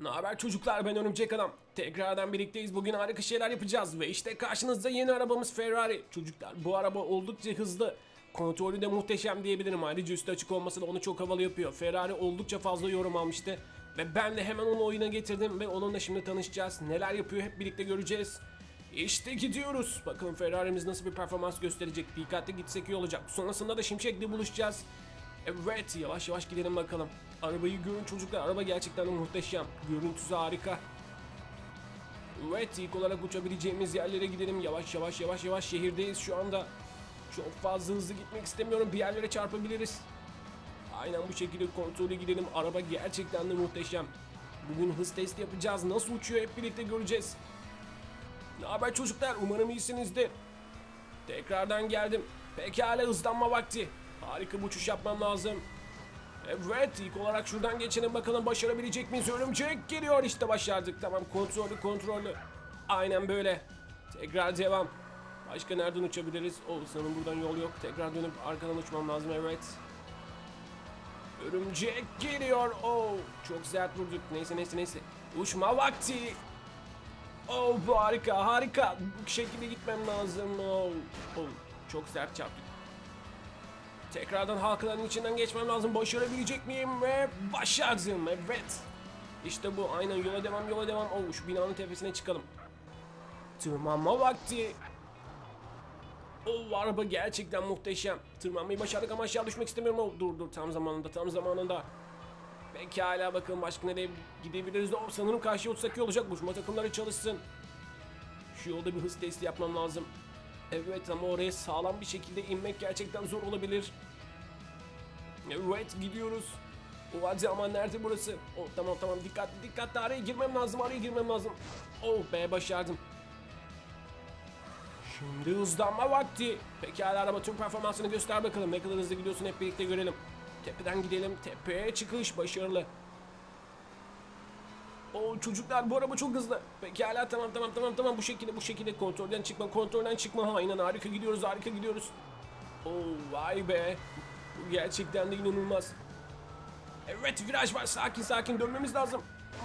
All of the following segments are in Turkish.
Ne haber çocuklar ben Örümcek Adam. Tekrardan birlikteyiz. Bugün harika şeyler yapacağız ve işte karşınızda yeni arabamız Ferrari. Çocuklar bu araba oldukça hızlı. Kontrolü de muhteşem diyebilirim. Ayrıca üstü açık olması da onu çok havalı yapıyor. Ferrari oldukça fazla yorum almıştı. Ve ben de hemen onu oyuna getirdim ve onunla şimdi tanışacağız. Neler yapıyor hep birlikte göreceğiz. İşte gidiyoruz. Bakalım Ferrari'miz nasıl bir performans gösterecek. Dikkatli gitsek iyi olacak. Sonrasında da Şimşek'le buluşacağız. Evet yavaş yavaş gidelim bakalım. Arabayı görün çocuklar. Araba gerçekten de muhteşem. Görüntüsü harika. Evet ilk olarak uçabileceğimiz yerlere gidelim. Yavaş yavaş yavaş yavaş şehirdeyiz şu anda. Çok fazla hızlı gitmek istemiyorum. Bir yerlere çarpabiliriz. Aynen bu şekilde kontrolü gidelim. Araba gerçekten de muhteşem. Bugün hız testi yapacağız. Nasıl uçuyor hep birlikte göreceğiz. Ne haber çocuklar? Umarım iyisinizdir. Tekrardan geldim. Pekala hızlanma vakti. Harika bir uçuş yapmam lazım. Evet ilk olarak şuradan geçelim bakalım başarabilecek miyiz? Örümcek geliyor işte başardık. Tamam kontrollü kontrollü. Aynen böyle. Tekrar devam. Başka nereden uçabiliriz? O sanırım buradan yol yok. Tekrar dönüp arkadan uçmam lazım evet. Örümcek geliyor. Oh çok sert vurduk. Neyse neyse neyse. Uçma vakti. Oh harika harika. Bu şekilde gitmem lazım. Oh, oh çok sert çarptık. Tekrardan halkaların içinden geçmem lazım. Başarabilecek miyim? Ve başardım. Evet. İşte bu. Aynen yola devam yola devam. Oh şu binanın tepesine çıkalım. Tırmanma vakti. O araba gerçekten muhteşem. Tırmanmayı başardık ama aşağı düşmek istemiyorum. Oh, dur dur tam zamanında tam zamanında. Pekala bakalım başka nereye gidebiliriz. Oh, sanırım karşıya uçsak iyi olacak. Uçma takımları çalışsın. Şu yolda bir hız testi yapmam lazım. Evet ama oraya sağlam bir şekilde inmek gerçekten zor olabilir. Evet gidiyoruz. O hadi ama nerede burası? Oh tamam tamam dikkatli dikkatli araya girmem lazım araya girmem lazım. Oh be başardım. Şimdi hızlanma vakti. Pekala araba tüm performansını göster bakalım. Ne kadar hızlı gidiyorsun hep birlikte görelim. Tepeden gidelim. Tepeye çıkış başarılı. O çocuklar bu araba çok hızlı. Pekala tamam tamam tamam tamam bu şekilde bu şekilde kontrolden çıkma kontrolden çıkma. Aynen harika gidiyoruz harika gidiyoruz. Oo vay be. Bu gerçekten de inanılmaz. Evet viraj var sakin sakin dönmemiz lazım.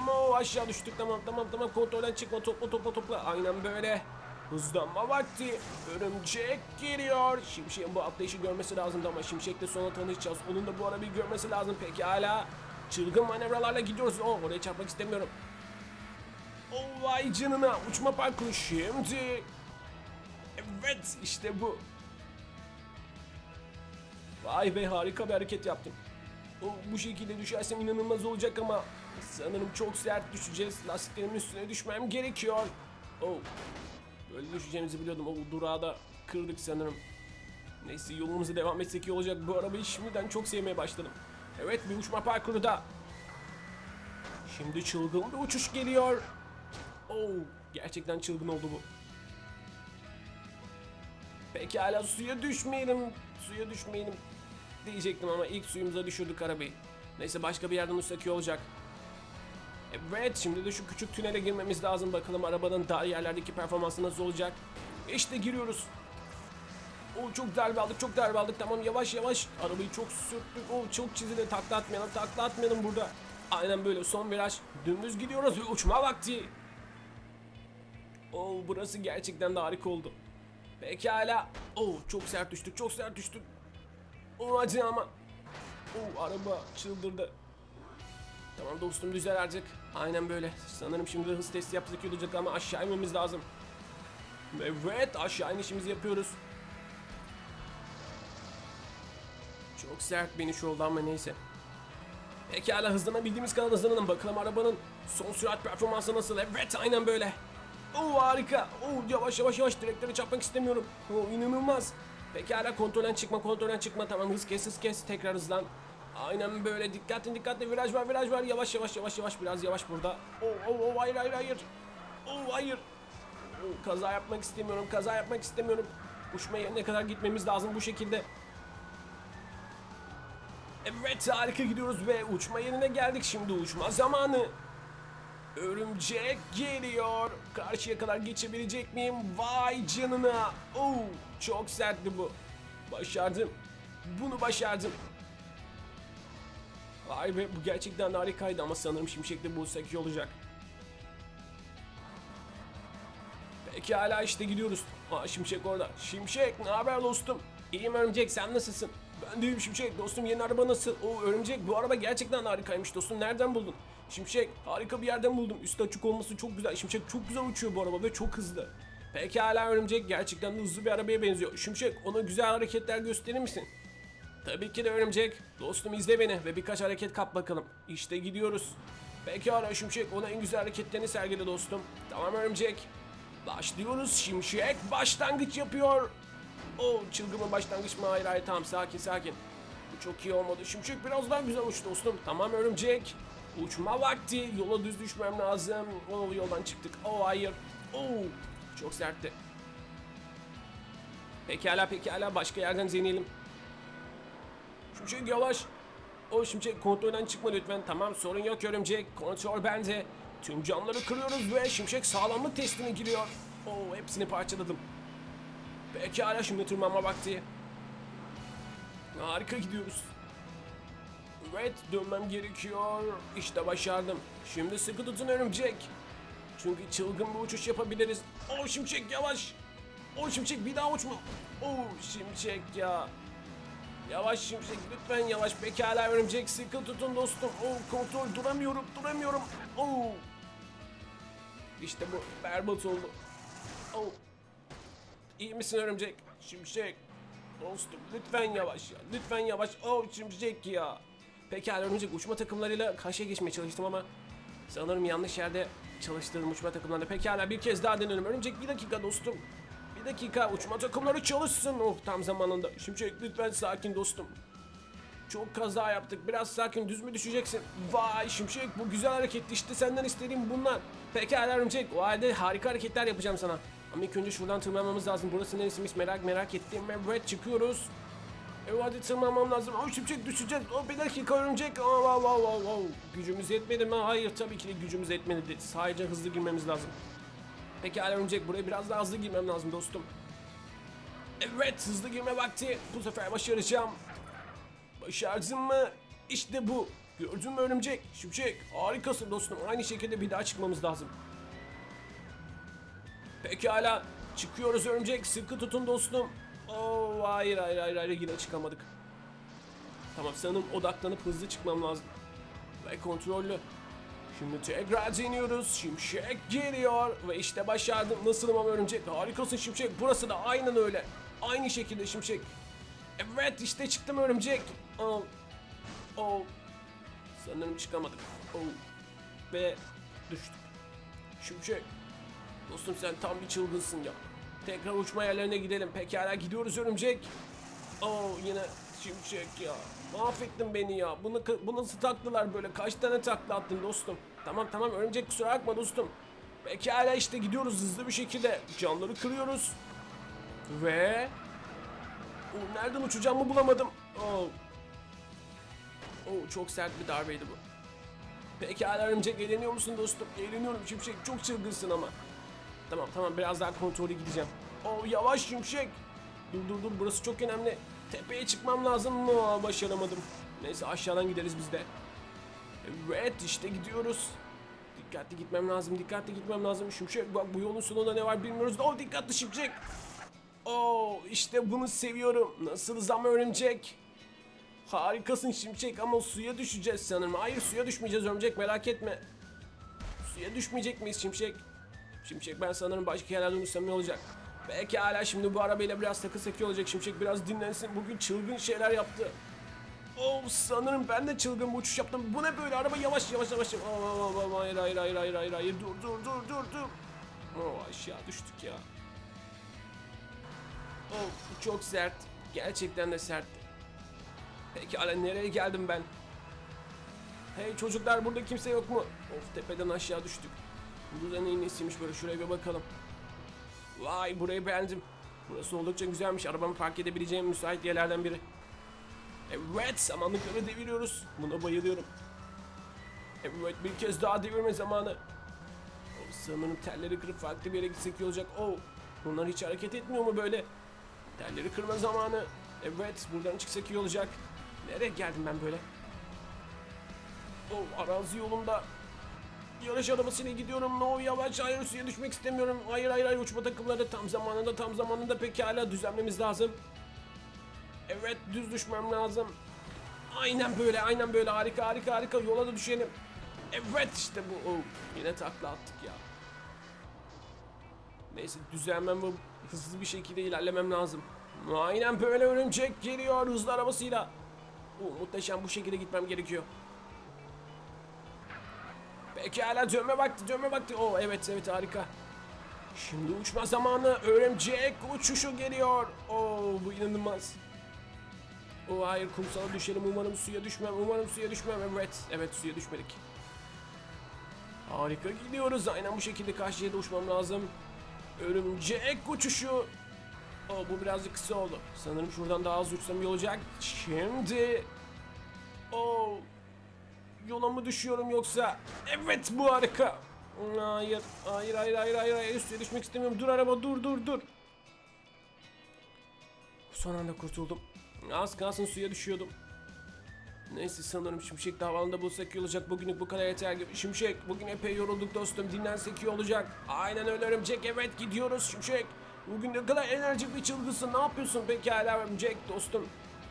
Oo aşağı düştük tamam tamam tamam kontrolden çıkma topla topla topla. Aynen böyle. Hızlanma vakti. Örümcek geliyor. Şimşek'in bu atlayışı görmesi lazımdı ama Şimşek'le sonra tanışacağız. Onun da bu arabayı görmesi lazım. Pekala. Çılgın manevralarla gidiyoruz. Oh, oraya çarpmak istemiyorum. Oh vay canına. Uçma parkuru şimdi. Evet işte bu. Vay be harika bir hareket yaptım. Oh, bu şekilde düşersem inanılmaz olacak ama sanırım çok sert düşeceğiz. Lastiklerimin üstüne düşmem gerekiyor. Oh. Böyle düşeceğimizi biliyordum. O durağı da kırdık sanırım. Neyse yolumuza devam etsek iyi olacak. Bu arabayı şimdiden çok sevmeye başladım. Evet bir uçma parkuru da. Şimdi çılgın bir uçuş geliyor. Oh, gerçekten çılgın oldu bu. Pekala suya düşmeyelim. Suya düşmeyelim diyecektim ama ilk suyumuza düşürdük arabayı. Neyse başka bir yerden iyi olacak. Evet şimdi de şu küçük tünele girmemiz lazım bakalım arabanın dar yerlerdeki performansı nasıl olacak. İşte giriyoruz. O çok darbe aldık çok darbe aldık tamam yavaş yavaş arabayı çok sürttük o çok çizili takla atmayalım takla atmayalım burada. Aynen böyle son viraj dümdüz gidiyoruz ve uçma vakti. Oo burası gerçekten de harika oldu. Pekala. Oo çok sert düştük çok sert düştük. Oo hadi ama. Oo araba çıldırdı. Tamam dostum düzel artık. Aynen böyle. Sanırım şimdi hız testi iyi olacak ama aşağı inmemiz lazım. Evet aşağı inişimizi yapıyoruz. Çok sert beni şu oldu ama neyse. Pekala hızlanabildiğimiz kadar hızlanalım. Bakalım arabanın son sürat performansı nasıl? Evet aynen böyle. Oo harika. Oo yavaş yavaş yavaş direklere çarpmak istemiyorum. Oo inanılmaz. Pekala kontrolden çıkma kontrolden çıkma. Tamam hız kes hız kes. Tekrar hızlan. Aynen böyle dikkatli dikkatli viraj var viraj var yavaş yavaş yavaş yavaş biraz yavaş burada. Oo oo oo hayır hayır hayır. Oo hayır. Oo, kaza yapmak istemiyorum kaza yapmak istemiyorum. Uçma yerine kadar gitmemiz lazım bu şekilde. Evet harika gidiyoruz ve uçma yerine geldik şimdi uçma zamanı. Örümcek geliyor. Karşıya kadar geçebilecek miyim? Vay canına. Oo, çok sertti bu. Başardım. Bunu başardım. Vay be bu gerçekten harikaydı ama sanırım Şimşek'le bulsak iyi olacak. Peki hala işte gidiyoruz. Aa Şimşek orada. Şimşek ne haber dostum? İyiyim Örümcek sen nasılsın? Ben de iyiyim Şimşek dostum yeni araba nasıl? O Örümcek bu araba gerçekten harikaymış dostum nereden buldun? Şimşek harika bir yerden buldum. Üstü açık olması çok güzel. Şimşek çok güzel uçuyor bu araba ve çok hızlı. Peki hala Örümcek gerçekten de hızlı bir arabaya benziyor. Şimşek ona güzel hareketler gösterir misin? Tabii ki de örümcek. Dostum izle beni ve birkaç hareket kap bakalım. İşte gidiyoruz. Peki ara Şimşek ona en güzel hareketlerini sergile dostum. Tamam örümcek. Başlıyoruz Şimşek başlangıç yapıyor. O çılgın başlangıç mı? Hayır hayır tamam sakin sakin. Bu çok iyi olmadı. Şimşek biraz daha güzel uç dostum. Tamam örümcek. Uçma vakti. Yola düz düşmem lazım. O yoldan çıktık. Oh hayır. Oh çok sertti. Pekala pekala başka yerden deneyelim. Şimşek yavaş. O şimşek kontrolden çıkma lütfen. Tamam sorun yok örümcek. Kontrol bende. Tüm camları kırıyoruz ve şimşek sağlamlık testine giriyor. Oo hepsini parçaladım. Pekala şimdi tırmanma vakti. Harika gidiyoruz. Evet dönmem gerekiyor. İşte başardım. Şimdi sıkı tutun örümcek. Çünkü çılgın bir uçuş yapabiliriz. O şimşek yavaş. O şimşek bir daha uçma. O şimşek ya. Yavaş şimşek lütfen yavaş pekala örümcek sıkı tutun dostum. Oh kontrol duramıyorum duramıyorum. Oh. İşte bu berbat oldu. Oh. İyi misin örümcek? Şimşek. Dostum lütfen yavaş ya. Lütfen yavaş. Oh şimşek ya. Pekala örümcek uçma takımlarıyla karşıya geçmeye çalıştım ama sanırım yanlış yerde çalıştırdım uçma takımlarında. Pekala bir kez daha denelim. Örümcek bir dakika dostum. Bir dakika uçma takımları çalışsın. Oh tam zamanında. Şimşek lütfen sakin dostum. Çok kaza yaptık. Biraz sakin düz mü düşeceksin? Vay Şimşek bu güzel hareketti işte senden istediğim bunlar. Pekala Örümcek o halde harika hareketler yapacağım sana. Ama ilk önce şuradan tırmanmamız lazım. Burası neresiymiş merak merak ettim. Evet çıkıyoruz. Evet hadi tırmanmam lazım. Oh Şimşek düşeceğiz. Oh bir dakika Örümcek. Oh, oh, oh, oh, oh. Gücümüz yetmedi mi? Hayır tabii ki de gücümüz yetmedi. Sadece hızlı girmemiz lazım. Pekala Örümcek buraya biraz daha hızlı girmem lazım dostum. Evet hızlı girme vakti. Bu sefer başaracağım. Başardın mı? İşte bu. Gördün mü örümcek? Şimşek harikasın dostum. Aynı şekilde bir daha çıkmamız lazım. Pekala. Çıkıyoruz örümcek. Sıkı tutun dostum. Oo, hayır hayır hayır hayır yine çıkamadık. Tamam sanırım odaklanıp hızlı çıkmam lazım. Ve kontrollü. Şimdi tekrar deniyoruz. Şimşek geliyor. Ve işte başardım. Nasılım ama örümcek? Harikasın Şimşek. Burası da aynen öyle. Aynı şekilde Şimşek. Evet işte çıktım örümcek. Oh. Oh. Sanırım çıkamadık. Oh. Ve düştük. Şimşek. Dostum sen tam bir çılgınsın ya. Tekrar uçma yerlerine gidelim. Pekala gidiyoruz örümcek. Oh yine şimşek ya. Mahvettin beni ya. Bunu, bunu nasıl taktılar böyle? Kaç tane takla attın dostum? Tamam tamam örümcek kusura bakma dostum. Pekala işte gidiyoruz hızlı bir şekilde. Camları kırıyoruz. Ve... Oh, nereden uçacağımı bulamadım. Oh. Oh, çok sert bir darbeydi bu. Pekala örümcek eğleniyor musun dostum? Eğleniyorum şimşek çok çılgınsın ama. Tamam tamam biraz daha kontrolü gideceğim. Oh yavaş şimşek. Dur dur dur burası çok önemli. Tepeye çıkmam lazım mı? Başaramadım. Neyse aşağıdan gideriz biz de. Evet işte gidiyoruz. Dikkatli gitmem lazım, dikkatli gitmem lazım. Şimşek bak bu yolun sonunda ne var bilmiyoruz. Oh dikkatli şimşek. Oh işte bunu seviyorum. Nasıl ama örümcek? Harikasın şimşek ama suya düşeceğiz sanırım. Hayır suya düşmeyeceğiz örümcek merak etme. Suya düşmeyecek miyiz şimşek? Şimşek ben sanırım başka yerlerden ne olacak? Belki hala şimdi bu arabayla biraz takı seki olacak. Şimşek biraz dinlensin. Bugün çılgın şeyler yaptı. Oh sanırım ben de çılgın bir uçuş yaptım. Bu ne böyle? Araba yavaş yavaş yavaş. Oh, oh, oh, hayır hayır hayır hayır hayır hayır. Dur dur dur dur dur. Oh aşağı düştük ya. Oh çok sert. Gerçekten de sert. Peki hala nereye geldim ben? Hey çocuklar burada kimse yok mu? Of tepeden aşağı düştük. Bu da neyin nesiymiş böyle şuraya bir bakalım. Vay burayı beğendim. Burası oldukça güzelmiş. Arabamı park edebileceğim müsait yerlerden biri. Evet samanlıkları deviriyoruz. Buna bayılıyorum. Evet bir kez daha devirme zamanı. Oh, sanırım telleri kırıp farklı bir yere gitsek iyi olacak. Oh bunlar hiç hareket etmiyor mu böyle? Telleri kırma zamanı. Evet buradan çıksak iyi olacak. Nereye geldim ben böyle? Oh, arazi yolunda yarış arabasıyla gidiyorum. No yavaş hayır suya düşmek istemiyorum. Hayır hayır hayır uçma takımları tam zamanında tam zamanında pekala düzenlememiz lazım. Evet düz düşmem lazım. Aynen böyle aynen böyle harika harika harika yola da düşelim. Evet işte bu. Oh, yine takla attık ya. Neyse düzenmem ve hızlı bir şekilde ilerlemem lazım. Aynen böyle örümcek geliyor hızlı arabasıyla. Oh, muhteşem bu şekilde gitmem gerekiyor. Pekala dönme vakti dönme vakti. Oh evet evet harika. Şimdi uçma zamanı örümcek uçuşu geliyor. Oh bu inanılmaz. Oh hayır kumsala düşelim umarım suya düşmem umarım suya düşmem evet evet suya düşmedik. Harika gidiyoruz aynen bu şekilde karşıya da uçmam lazım. Örümcek uçuşu. Oh bu birazcık kısa oldu. Sanırım şuradan daha az uçsam iyi olacak. Şimdi. Oh. Yola mı düşüyorum yoksa? Evet bu harika. Hayır, hayır, hayır, hayır, hayır, hayır. Üstüne düşmek istemiyorum. Dur araba, dur, dur, dur. Son anda kurtuldum. Az kalsın suya düşüyordum. Neyse sanırım Şimşek havalında bulsak iyi olacak. Bugünlük bu kadar yeter gibi. Şimşek bugün epey yorulduk dostum. Dinlensek iyi olacak. Aynen öyle örümcek. Evet gidiyoruz Şimşek. Bugün ne kadar enerjik bir çılgısın. Ne yapıyorsun peki hala örümcek dostum?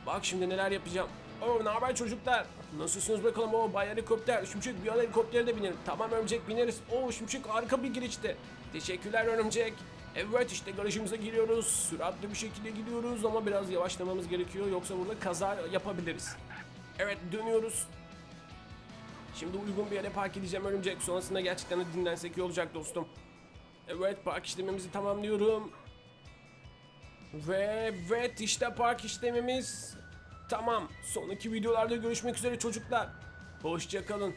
Bak şimdi neler yapacağım. Oo ne haber çocuklar? Nasılsınız bakalım o bay helikopter. Şimşek bir an helikoptere de binerim. Tamam örümcek bineriz. Oo Şimşek harika bir girişti. Teşekkürler örümcek. Evet işte garajımıza giriyoruz. Süratli bir şekilde gidiyoruz ama biraz yavaşlamamız gerekiyor. Yoksa burada kaza yapabiliriz. Evet dönüyoruz. Şimdi uygun bir yere park edeceğim örümcek. Sonrasında gerçekten de dinlensek iyi olacak dostum. Evet park işlemimizi tamamlıyorum. Ve evet işte park işlemimiz tamam. Sonraki videolarda görüşmek üzere çocuklar. Hoşçakalın.